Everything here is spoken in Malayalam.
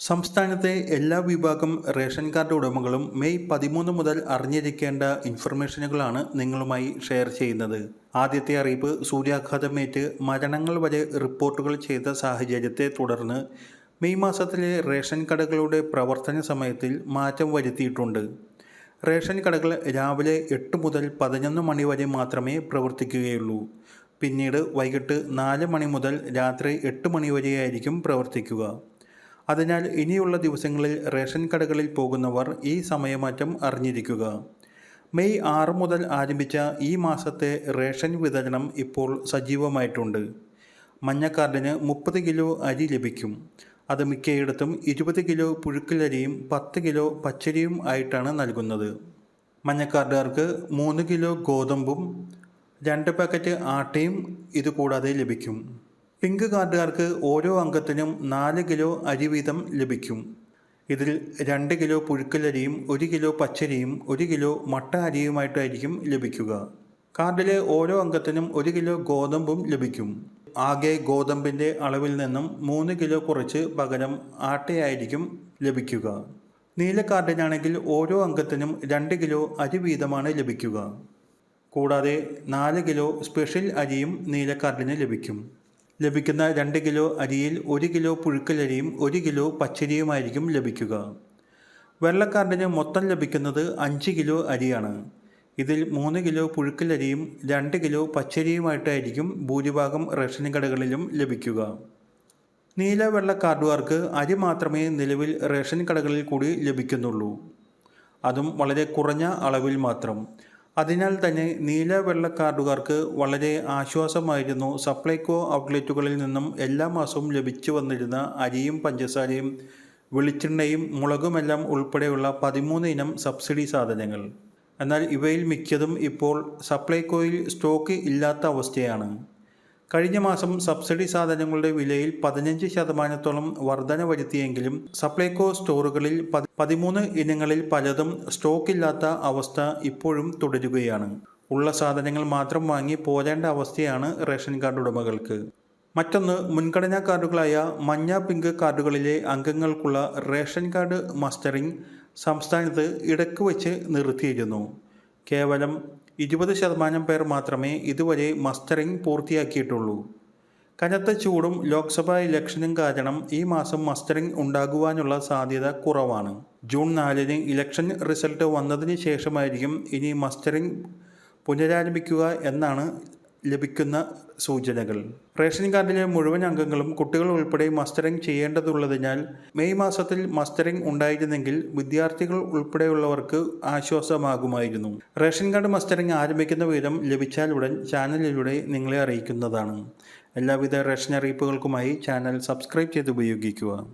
സംസ്ഥാനത്തെ എല്ലാ വിഭാഗം റേഷൻ കാർഡ് ഉടമകളും മെയ് പതിമൂന്ന് മുതൽ അറിഞ്ഞിരിക്കേണ്ട ഇൻഫർമേഷനുകളാണ് നിങ്ങളുമായി ഷെയർ ചെയ്യുന്നത്. ആദ്യത്തെ അറിയിപ്പ് സൂര്യാഘാതമേറ്റ് മരണങ്ങൾ വരെ റിപ്പോർട്ടുകൾ ചെയ്ത സാഹചര്യത്തെ തുടർന്ന് മെയ് മാസത്തിലെ റേഷൻ കടകളുടെ പ്രവർത്തന സമയത്തിൽ മാറ്റം വരുത്തിയിട്ടുണ്ട്. റേഷൻ കടകൾ രാവിലെ എട്ട് മുതൽ പതിനൊന്ന് മണി വരെ മാത്രമേ പ്രവർത്തിക്കുകയുള്ളൂ. പിന്നീട് വൈകിട്ട് നാല് മണി മുതൽ രാത്രി എട്ട് മണി വരെയായിരിക്കും പ്രവർത്തിക്കുക. അതിനാൽ ഇനിയുള്ള ദിവസങ്ങളിൽ റേഷൻ കടകളിൽ പോകുന്നവർ ഈ സമയമാറ്റം അറിഞ്ഞിരിക്കുക. മെയ് ആറ് മുതൽ ആരംഭിച്ച ഈ മാസത്തെ റേഷൻ വിതരണം ഇപ്പോൾ സജീവമായിട്ടുണ്ട്. മഞ്ഞക്കാർഡിന് മുപ്പത് കിലോ അരി ലഭിക്കും. അത് മിക്കയിടത്തും ഇരുപത് കിലോ പുഴുക്കലരിയും പത്ത് കിലോ പച്ചരിയും ആയിട്ടാണ് നൽകുന്നത്. മഞ്ഞക്കാർഡുകാർക്ക് മൂന്ന് കിലോ ഗോതമ്പും രണ്ട് പാക്കറ്റ് ആട്ടയും ഇതുകൂടാതെ ലഭിക്കും. പിങ്ക് കാർഡുകാർക്ക് ഓരോ അംഗത്തിനും നാല് കിലോ അരി വീതം ലഭിക്കും. ഇതിൽ രണ്ട് കിലോ പുഴുക്കലരിയും ഒരു കിലോ പച്ചരിയും ഒരു കിലോ മട്ട അരിയുമായിട്ടായിരിക്കും ലഭിക്കുക. കാർഡിലെ ഓരോ അംഗത്തിനും ഒരു കിലോ ഗോതമ്പും ലഭിക്കും. ആകെ ഗോതമ്പിന്റെ അളവിൽ നിന്നും മൂന്ന് കിലോ കുറച്ച് പകരം ആട്ടയായിരിക്കും ലഭിക്കുക. നീല കാർഡിനാണെങ്കിൽ ഓരോ അംഗത്തിനും രണ്ട് കിലോ അരി വീതമാണ് ലഭിക്കുക. കൂടാതെ നാല് കിലോ സ്പെഷ്യൽ അരിയും നീല കാർഡിന് ലഭിക്കും. ലഭിക്കുന്ന രണ്ട് കിലോ അരിയിൽ ഒരു കിലോ പുഴുക്കലരിയും ഒരു കിലോ പച്ചരിയുമായിരിക്കും ലഭിക്കുക. വെള്ളക്കാരന് മൊത്തം ലഭിക്കുന്നത് അഞ്ച് കിലോ അരിയാണ്. ഇതിൽ മൂന്ന് കിലോ പുഴുക്കലരിയും രണ്ട് കിലോ പച്ചരിയുമായിട്ടായിരിക്കും ഭൂരിഭാഗം റേഷൻ കടകളിലും ലഭിക്കുക. നീല വെള്ള കാർഡുകാർക്ക് അരി മാത്രമേ നിലവിൽ റേഷൻ കടകളിൽ കൂടി ലഭിക്കുന്നുള്ളൂ. അതും വളരെ കുറഞ്ഞ അളവിൽ മാത്രം. അതിനാൽ തന്നെ നീല വെള്ള കാർഡുകാർക്ക് വളരെ ആശ്വാസമായിരുന്നു സപ്ലൈകോ ഔട്ട്ലെറ്റുകളിൽ നിന്നും എല്ലാ മാസവും ലഭിച്ചു വന്നിരുന്ന അരിയും പഞ്ചസാരയും വെളിച്ചെണ്ണയും മുളകുമെല്ലാം ഉൾപ്പെടെയുള്ള പതിമൂന്ന് ഇനം സബ്സിഡി സാധനങ്ങൾ. എന്നാൽ ഇവയിൽ മിക്കതും ഇപ്പോൾ സപ്ലൈകോയിൽ സ്റ്റോക്ക് ഇല്ലാത്ത അവസ്ഥയാണ്. കഴിഞ്ഞ മാസം സബ്സിഡി സാധനങ്ങളുടെ വിലയിൽ പതിനഞ്ച് ശതമാനത്തോളം വർധന വരുത്തിയെങ്കിലും സപ്ലൈകോ സ്റ്റോറുകളിൽ പതിമൂന്ന് ഇനങ്ങളിൽ പലതും സ്റ്റോക്ക് ഇല്ലാത്ത അവസ്ഥ ഇപ്പോഴും തുടരുകയാണ്. ഉള്ള സാധനങ്ങൾ മാത്രം വാങ്ങി പോരേണ്ട അവസ്ഥയാണ് റേഷൻ കാർഡ് ഉടമകൾക്ക്. മറ്റൊന്ന് മുൻഗണനാ കാർഡുകളായ മഞ്ഞ പിങ്ക് കാർഡുകളിലെ അംഗങ്ങൾക്കുള്ള റേഷൻ കാർഡ് മസ്റ്ററിംഗ് സംസ്ഥാനത്ത് ഇടയ്ക്ക് വെച്ച് നിർത്തിയിരുന്നു. കേവലം ഇരുപത് ശതമാനം പേർ മാത്രമേ ഇതുവരെ മസ്റ്ററിംഗ് പൂർത്തിയാക്കിയിട്ടുള്ളൂ. കനത്ത ചൂടും ലോക്സഭാ ഇലക്ഷനും കാരണം ഈ മാസം മസ്റ്ററിംഗ് ഉണ്ടാകുവാനുള്ള സാധ്യത കുറവാണ്. ജൂൺ നാലിന് ഇലക്ഷൻ റിസൾട്ട് വന്നതിന് ശേഷമായിരിക്കും ഇനി മസ്റ്ററിംഗ് പുനരാരംഭിക്കുക എന്നാണ് ലഭിക്കുന്ന സൂചനകൾ. റേഷൻ കാർഡിലെ മുഴുവൻ അംഗങ്ങളും കുട്ടികൾ ഉൾപ്പെടെ മസ്റ്ററിംഗ് ചെയ്യേണ്ടതുള്ളതിനാൽ മെയ് മാസത്തിൽ മസ്റ്ററിംഗ് ഉണ്ടായിരുന്നെങ്കിൽ വിദ്യാർത്ഥികൾ ഉൾപ്പെടെയുള്ളവർക്ക് ആശ്വാസമാകുമായിരുന്നു. റേഷൻ കാർഡ് മസ്റ്ററിംഗ് ആരംഭിക്കുന്ന വിവരം ലഭിച്ചാലുടൻ ചാനലിലൂടെ നിങ്ങളെ അറിയിക്കുന്നതാണ്. എല്ലാവിധ റേഷൻ അറിയിപ്പുകൾക്കുമായി ചാനൽ സബ്സ്ക്രൈബ് ചെയ്ത് ഉപയോഗിക്കുക.